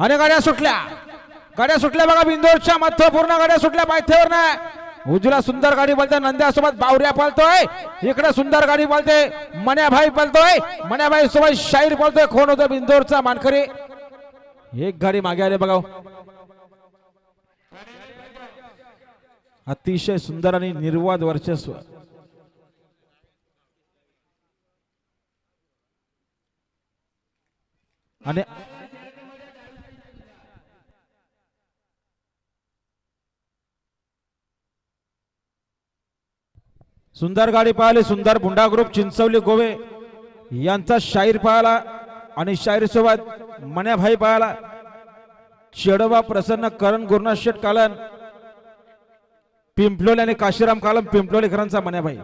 आणि गाड्या सुटल्या. गाड्या सुटल्या बघा बिंदोरच्या मध्य पूर्ण गाड्या सुटल्या पायथ्यावर ना उजवीला सुंदर गाडी बोलते नंद्यासोबत बावऱ्या पळतोय. इकडे सुंदर गाडी बोलते मन्याभाई पळतोय. मण्याभाई सोबत शाहीर पळतोय कोण होतं? बिंदोरचा मानकरी. एक गाडी मागे आले बघा. अतिशय सुंदर आणि निर्वाद वर्चस्व. आणि सुंदर गाडी पाहिली सुंदर बुंडा ग्रुप चिंचवली गोवे. यांचा शाहीर पाहिला आणि शाहीर सोबत मण्याभाई पाहिला. चेडोबा प्रसन्न करण गुरुनाथ शेठ कालन पिंपलोली आणि काशीराम कालम पिंपलोलीकरांचा मण्याभाई.